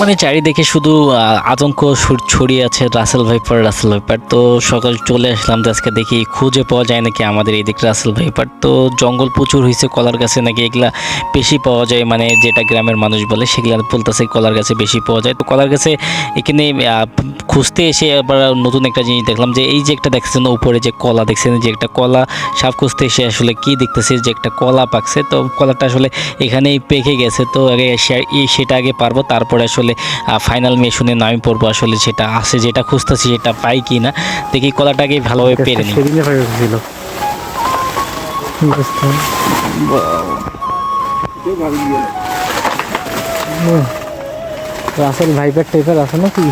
মানে চারিদিকে শুধু আতঙ্ক ছড়িয়ে আছে রাসেল ভাইপার রাসেল ভাইপার। তো সকাল চলে আসলাম তো আজকে দেখি খুঁজে পাওয়া যায় নাকি আমাদের এই দিক রাসেল ভাইপার। তো জঙ্গল প্রচুর হয়েছে কলার গাছে নাকি এগুলা বেশি পাওয়া যায় মানে যেটা গ্রামের মানুষ বলে সেগুলা বলতেছে কলার গাছে বেশি পাওয়া যায়। তো কলার গাছে এখানে খুঁজতে এসে আবার নতুন একটা জিনিস দেখলাম যে এই যে একটা দেখছেন উপরে যে কলা, দেখছেন যে একটা কলা, সাপ খুঁজতে এসে আসলে কি দেখতেছি যে একটা কলা পাকছে। তো কলাটা আসলে এখানেই পেকে গেছে, তো আগে সেটা আগে পারব, তারপরে আসলে ফাইনাল মেশনে নামি পড়ব আসলে সেটা আছে যেটা খুঁজতেছি সেটা পাই কি না দেখি কলাটাকে ভালোভাবে পেরে নিই। সেদিনে রাসেল ভাইপার টাইপের আছে নাকি?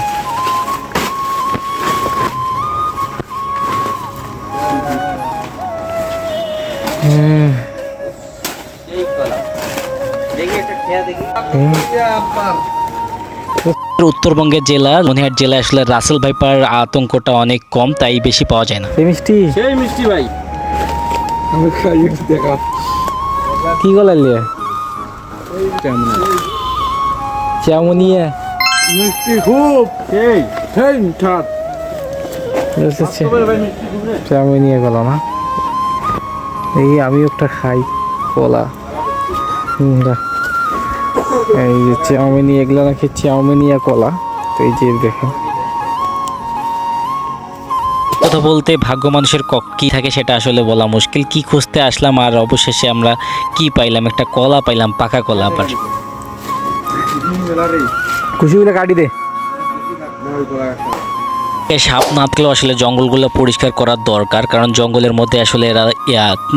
হুম। হুম। উত্তরবঙ্গের জেলা মনিহাট জেলায় আসলে রাসেল ভাইপার আতঙ্কটা অনেক কম তাই বেশি পাওয়া যায় না। এই মিষ্টি? সেই মিষ্টি ভাই। আমি খাই দেখা। কি গলাইলে চামুনিয়া মিষ্টি খুব। সেই। সেই মিঠাত ভাই চামুনিয়া গলা না? এই আমি একটা খাই কলা। হুম, দা। এই যে চাউমিনি এগুলো নাকি চাউমিনিয়া কলা। তো এই যে দেখেন। কথা বলতে ভাগ্য মানুষের কক কি থাকে সেটা আসলে বলা মুশকিল। কি খুঁজতে আসলাম আর অবশেষে আমরা কি পাইলাম? একটা কলা পাইলাম পাকা কলা আবার। খুশি হইলে কাটি দে। এই সাপ না থাকলেও আসলে জঙ্গলগুলো পরিষ্কার করার দরকার, কারণ জঙ্গলের মধ্যে আসলে এরা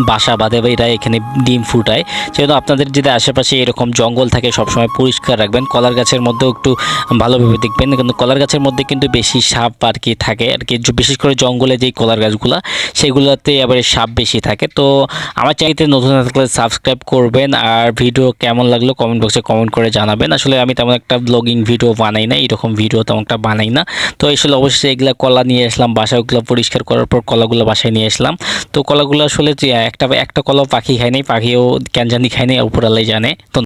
বাসা বাঁধে বা এরা এখানে ডিম ফুটায়। সেজন্য আপনাদের যদি আশেপাশে এরকম জঙ্গল থাকে, সবসময় পরিষ্কার রাখবেন। কলার গাছের মধ্যেও একটু ভালোভাবে দেখবেন, কিন্তু কলার গাছের মধ্যে কিন্তু বেশি সাপ আর কি থাকে। আর কি বিশেষ করে জঙ্গলে যেই কলার গাছগুলো, সেগুলোতে আবার সাপ বেশি থাকে। তো আমার চ্যানেলতে নতুন থাকলে সাবস্ক্রাইব করবেন, আর ভিডিও কেমন লাগল কমেন্ট বক্সে কমেন্ট করে জানাবেন। আসলে আমি তেমন একটা ব্লগিং ভিডিও বানাই না এরকম ভিডিও তেমন একটা বানাই না। তো আসলে অবশ্যই এগুলা কলা নিয়ে আসলাম বাসায় ওগুলো পরিষ্কার করার পর কলাগুলো বাসায় নিয়ে আসলাম। তো কলাগুলো আসলে একটা একটা কলা পাখি খায় নাই, পাখিও ক্যানজানি খায় নাই উপরালাই জানে। তো